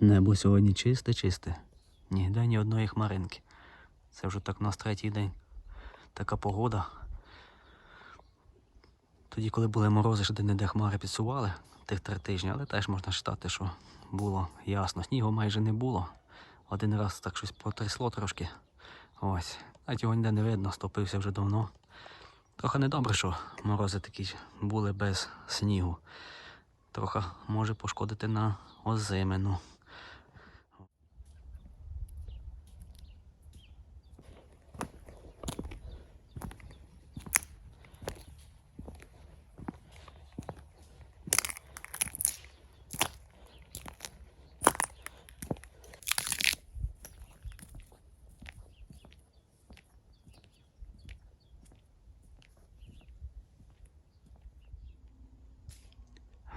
Небо сьогодні чисте-чисте. Ніде ні одної хмаринки. Це вже так у нас третій день. Така погода. Тоді, коли були морози, ще де-не-де хмари підсували тих три тижні, але теж можна вважати, що було ясно. Снігу майже не було. Один раз так щось потрясло трошки. Ось. Навіть його ніде не видно, стопився вже давно. Трохи недобре, що морози такі були без снігу. Трохи може пошкодити на озимину.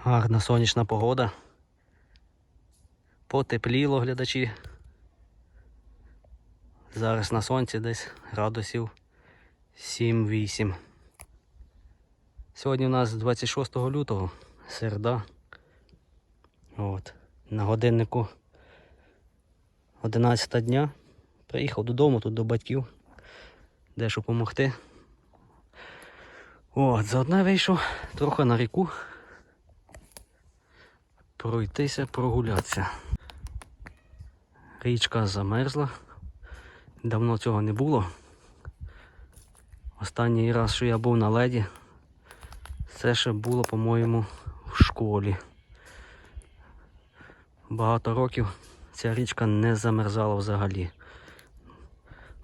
Гарна сонячна погода. Потепліло глядачі. Зараз на сонці десь градусів 7-8. Сьогодні у нас 26 лютого, середа. От. На годиннику 11 дня. Приїхав додому, тут до батьків. Дещо допомогти. От, заодно вийшов трохи на ріку пройтися, прогулятися. Річка замерзла. Давно цього не було. Останній раз, що я був на леді, це ще було, по-моєму, в школі. Багато років ця річка не замерзала взагалі.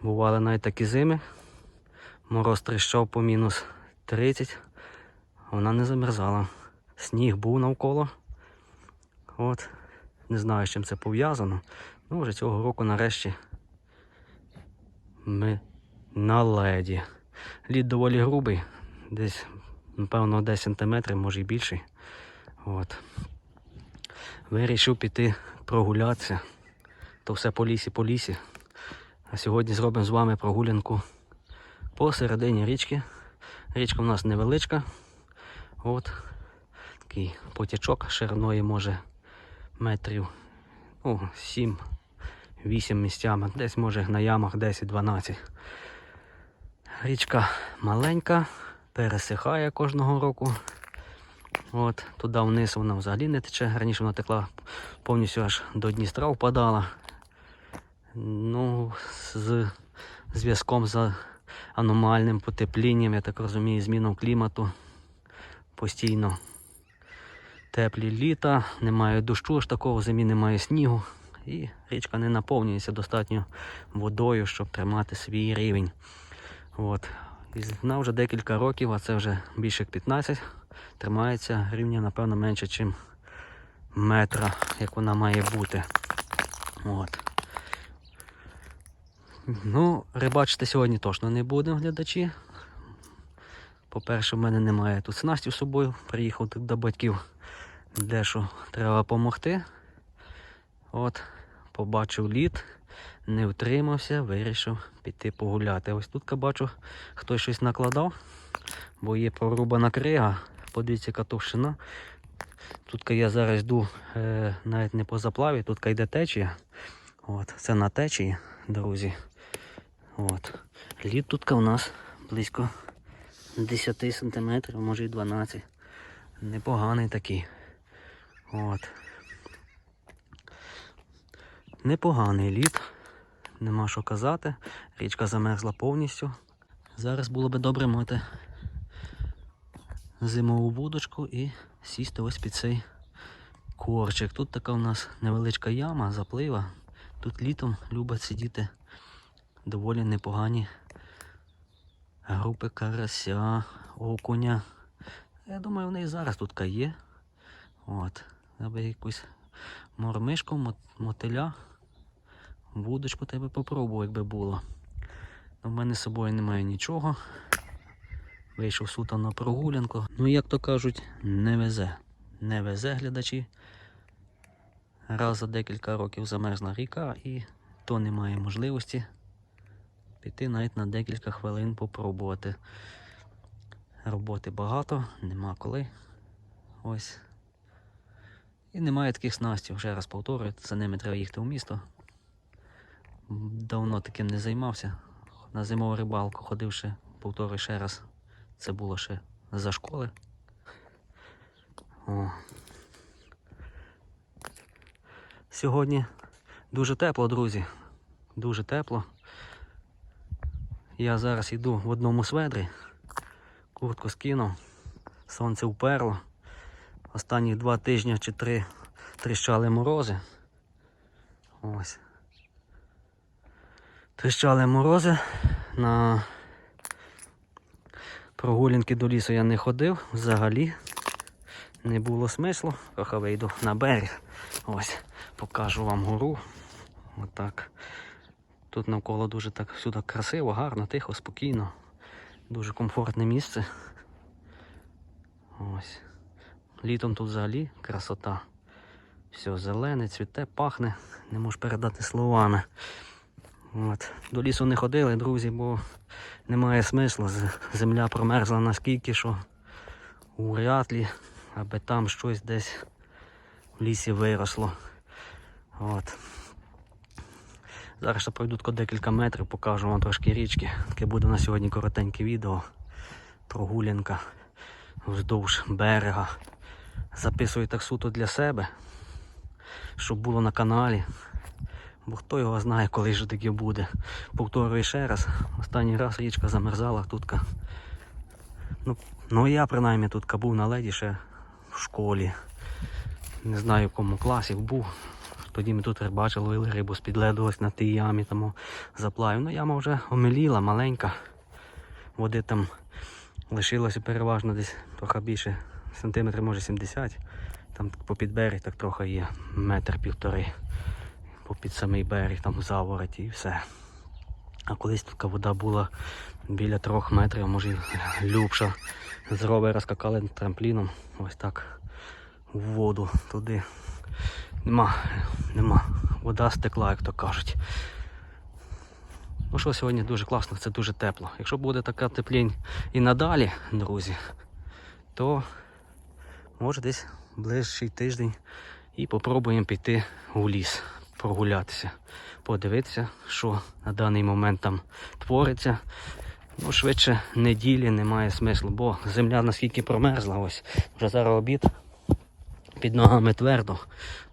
Бували навіть такі зими. Мороз тріщав по мінус 30, вона не замерзала. Сніг був навколо. От, не знаю, з чим це пов'язано. Ну, вже цього року нарешті ми на леді. Лід доволі грубий, десь, напевно, 10 см, може і більший. От. Вирішив піти прогулятися. То все по лісі, по лісі. А сьогодні зробимо з вами прогулянку посередині річки. Річка у нас невеличка. От. Такий потічок шириною може метрів ну, 7-8 місцями, десь може на ямах 10-12. Річка маленька, пересихає кожного року. От, Туди вниз вона взагалі не тече. Раніше вона текла повністю аж до Дністра впадала. Ну, з зв'язком з аномальним потеплінням, я так розумію, зміном клімату постійно теплі літа, немає дощу аж такого, зимі немає снігу. І річка не наповнюється достатньо водою, щоб тримати свій рівень. От. І вона вже декілька років, а це вже більше як 15, тримається рівня, напевно, менше, ніж метра, як вона має бути. От. Ну, рибачити сьогодні точно не будемо, глядачі. По-перше, в мене немає тут снасті з собою. Приїхав до батьків дещо треба допомогти. От, побачив лід, не втримався, вирішив піти погуляти. Ось тут бачу, хтось щось накладав, бо є прорубана крига. Подивіться, яка товщина. Тут я зараз йду е, навіть не по заплаві, тут йде течія. От, Це на течії, друзі. От. Лід тут у нас близько 10 см, може і 12 Непоганий такий. От. Непоганий лід, нема що казати. Річка замерзла повністю. Зараз було би добре мати зимову вудочку і сісти ось під цей корчик. Тут така у нас невеличка яма, заплива. Тут літом люблять сидіти доволі непогані групи карася, окуня. Я думаю, вони і зараз тут є. От. Аби якусь мормишку, мотиля, вудочку тебе попробував, якби було. У мене з собою немає нічого. Вийшов суто на прогулянку. Ну, як то кажуть, не везе. Не везе глядачі. Раз за декілька років замерзла ріка і то немає можливості піти навіть на декілька хвилин попробувати. Роботи багато, нема коли. Ось. І немає таких снастів, вже раз повторюю, за ними треба їхати в місто. Давно таким не займався. На зимову рибалку ходив ще, повторюю ще раз. Це було ще за школи. О. Сьогодні дуже тепло, друзі. Дуже тепло. Я зараз йду в одному сведрі. Куртку скинув. Сонце вперло. Останні два тижні чи три тріщали морози. Ось. Тріщали морози. На прогулянки до лісу я не ходив взагалі. Не було смислу. Трохи вийду на берег. Ось, покажу вам гору. Отак. Тут навколо дуже так всюди красиво, гарно, тихо, спокійно. Дуже комфортне місце. Ось. Літом тут взагалі красота. Все зелене, цвіте, пахне, не можу передати словами. От. До лісу не ходили, друзі, бо немає смислу. Земля промерзла наскільки, що вряд ли, аби там щось десь в лісі виросло. От. Зараз ще пройду декілька метрів, покажу вам трошки річки. Таке буде на сьогодні коротеньке відео. Прогулянка вздовж берега. Записую так суто для себе, щоб було на каналі. Бо хто його знає, коли ж таке буде. Повторюю ще раз. Останній раз річка замерзала тутка. Ну, ну я принаймні тут був на леді ще в школі. Не знаю в якому класі був. Тоді ми тут рибачили, ловили рибу з-під леду ось на тій ямі тому заплавив. Ну яма вже омеліла, маленька. Води там лишилося переважно десь трохи більше сантиметрів, може 70. Там по підберіг так трохи є метр півтори. По під самий берег, там завороті і все. А колись така вода була біля трьох метрів, може любша. З ровера скакали трампліном. Ось так в воду туди. Нема, нема. Вода стекла, як то кажуть. Ну що сьогодні дуже класно, це дуже тепло. Якщо буде така теплінь і надалі, друзі, то може десь ближчий тиждень і попробуємо піти у ліс, прогулятися, подивитися, що на даний момент там твориться. Ну, швидше неділі немає смислу, бо земля наскільки промерзла, ось вже зараз обід під ногами твердо,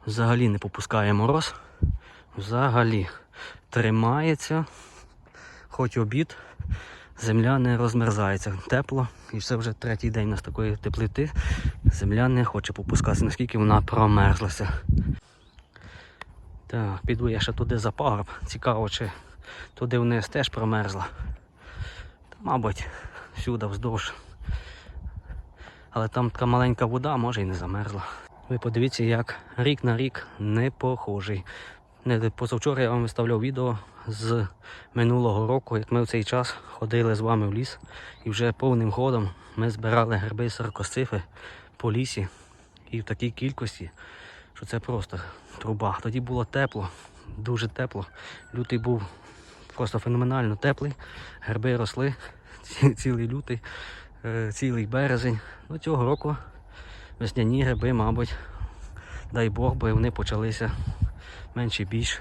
взагалі не попускає мороз. Взагалі тримається, хоч обід, земля не розмерзається. Тепло, і все вже третій день у нас такої теплоти. Земля не хоче попускатися, наскільки вона промерзлася. Так, піду я ще туди за пагорб. Цікаво, чи туди вниз теж промерзла. Та, мабуть, всюди вздовж. Але там така маленька вода, може і не замерзла. Ви подивіться, як рік на рік не похожий. Позавчора я вам виставляв відео з минулого року, як ми в цей час ходили з вами в ліс і вже повним ходом ми збирали гриби саркосцифи по лісі і в такій кількості, що це просто труба. Тоді було тепло, дуже тепло. Лютий був просто феноменально теплий, гриби росли ці- цілий лютий, е, цілий березень. Ну, цього року весняні гриби, мабуть, дай Бог, бо вони почалися менше більш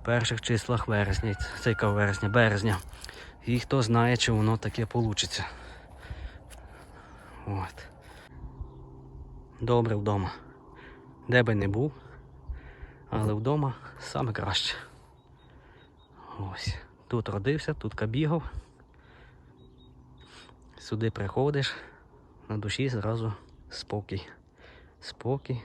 в перших числах вересня, цейка вересня, березня. І хто знає, чи воно таке вийде. От. Добре вдома. Де би не був, але вдома саме краще. Ось. Тут родився, тут бігав. Сюди приходиш, на душі зразу спокій. Спокій.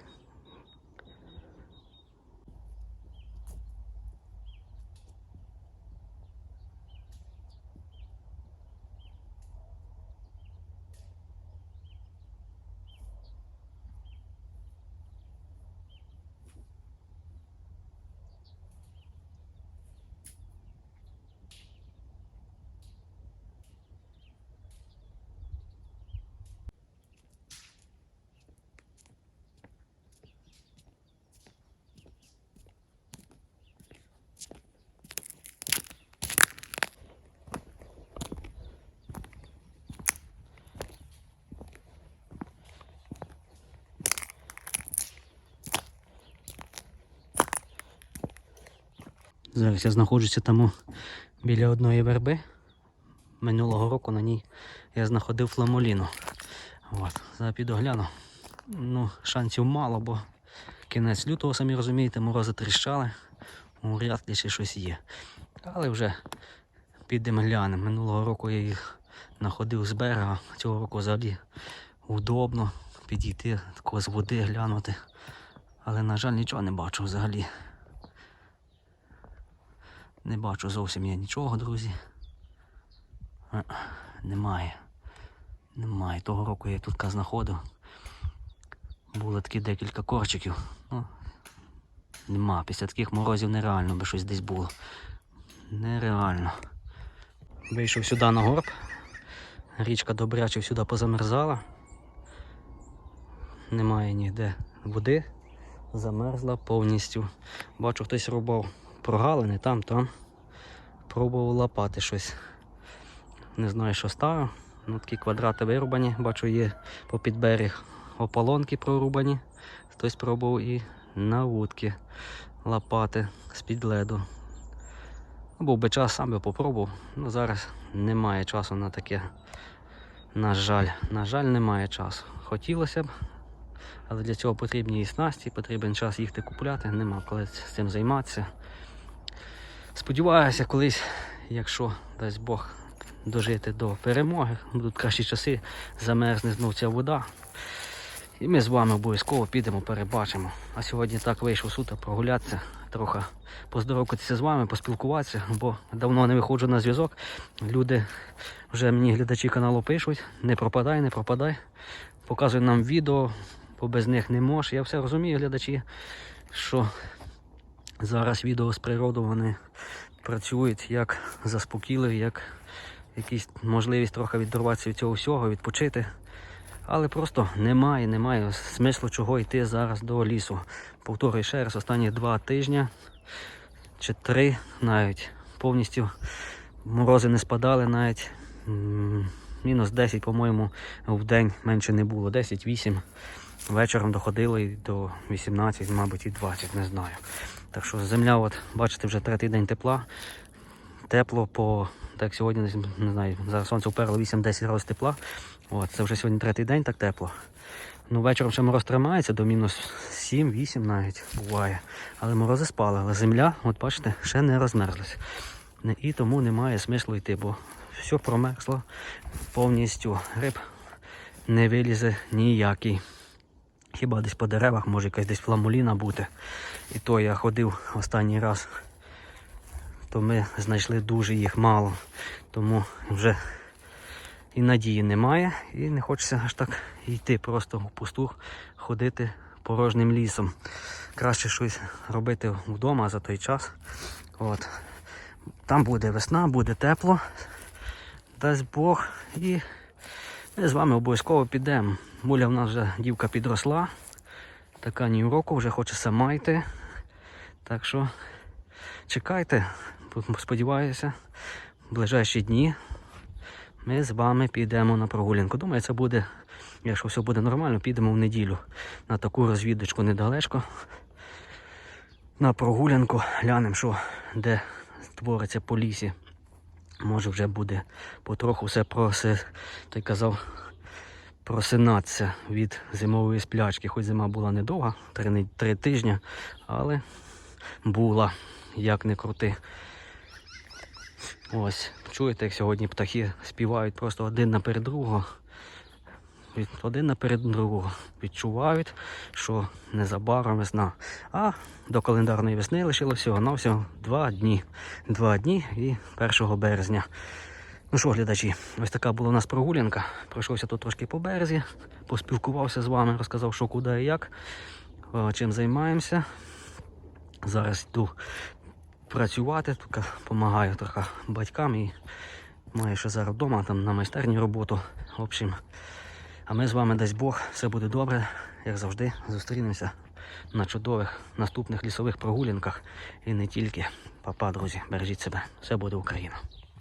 Зараз я знаходжуся там біля одної верби. Минулого року на ній я знаходив фламоліну. От, зараз піду гляну. Ну, шансів мало, бо кінець лютого, самі розумієте, морози тріщали. Вряд ли ще щось є. Але вже підемо глянемо. Минулого року я їх знаходив з берега. Цього року взагалі удобно підійти з води глянути. Але, на жаль, нічого не бачу взагалі. Не бачу зовсім я нічого, друзі. Немає. Немає. Того року я тут знаходив. Було такі декілька корчиків. Ну, нема. Після таких морозів нереально би щось десь було. Нереально. Вийшов сюди на горб. Річка добряче сюди позамерзала. Немає ніде води. Замерзла повністю. Бачу, хтось рубав прогалини там, там. Пробував лапати щось. Не знаю, що ставив. Ну, такі квадрати вирубані, бачу, є по підберіг ополонки прорубані. Хтось пробував і на вудки лапати з-під леду. Був би час, сам би попробував. Ну зараз немає часу на таке. На жаль, на жаль, немає часу. Хотілося б, але для цього потрібні і снасті, потрібен час їхати купляти, нема коли з цим займатися. Сподіваюся, колись, якщо дасть Бог дожити до перемоги, будуть кращі часи, замерзне знов ця вода. І ми з вами обов'язково підемо, перебачимо. А сьогодні так вийшов суто прогулятися, трохи поздоровкатися з вами, поспілкуватися, бо давно не виходжу на зв'язок. Люди вже мені глядачі каналу пишуть, не пропадай, не пропадай. Показують нам відео, бо без них не можеш. Я все розумію, глядачі, що зараз відео з природу вони працюють як заспокійливі, як якісь можливість трохи відірватися від цього всього, відпочити. Але просто немає, немає смислу чого йти зараз до лісу. Повторюю ще раз, останні два тижні чи три навіть повністю морози не спадали навіть. Мінус 10, по-моєму, в день менше не було. 10-8. Вечором доходило і до 18, мабуть, і 20, не знаю. Так що земля, от, бачите, вже третій день тепла. Тепло по, так сьогодні, не знаю, зараз сонце вперло 8-10 градусів тепла. От, це вже сьогодні третій день, так тепло. Ну, вечором ще мороз тримається до мінус 7-8 навіть буває. Але морози спали. Але земля, от бачите, ще не розмерзлась. І тому немає смислу йти, бо все промерзло повністю. Гриб не вилізе ніякий. Хіба десь по деревах, може якась десь фламуліна бути. І то я ходив останній раз, то ми знайшли дуже їх мало. Тому вже і надії немає, і не хочеться аж так йти просто в пусту, ходити порожнім лісом. Краще щось робити вдома за той час. От. Там буде весна, буде тепло, дасть Бог. І ми з вами обов'язково підемо. Муля в нас вже дівка підросла, така ні в року, вже хоче сама йти. Так що чекайте, сподіваюся, в ближайші дні ми з вами підемо на прогулянку. Думаю, це буде, якщо все буде нормально, підемо в неділю на таку розвідочку недалечко. На прогулянку глянемо, що де твориться по лісі. Може вже буде потроху все проси, той казав, просинатися від зимової сплячки. Хоч зима була недовга, три, три тижні, але була, як не крути. Ось, чуєте, як сьогодні птахи співають просто один наперед другого. Від- Один наперед другого. Відчувають, що незабаром весна. А до календарної весни лишилося всього на всього два дні. Два дні і 1 березня. Ну що, глядачі, ось така була у нас прогулянка. Пройшовся тут трошки по березі, поспілкувався з вами, розказав, що куди і як, е, чим займаємося. Зараз йду працювати, допомагаю трохи батькам і маю ще зараз вдома там на майстерні роботу. В общем, а ми з вами дасть Бог, все буде добре, як завжди, зустрінемося на чудових наступних лісових прогулянках і не тільки. Папа, друзі, бережіть себе, все буде Україна.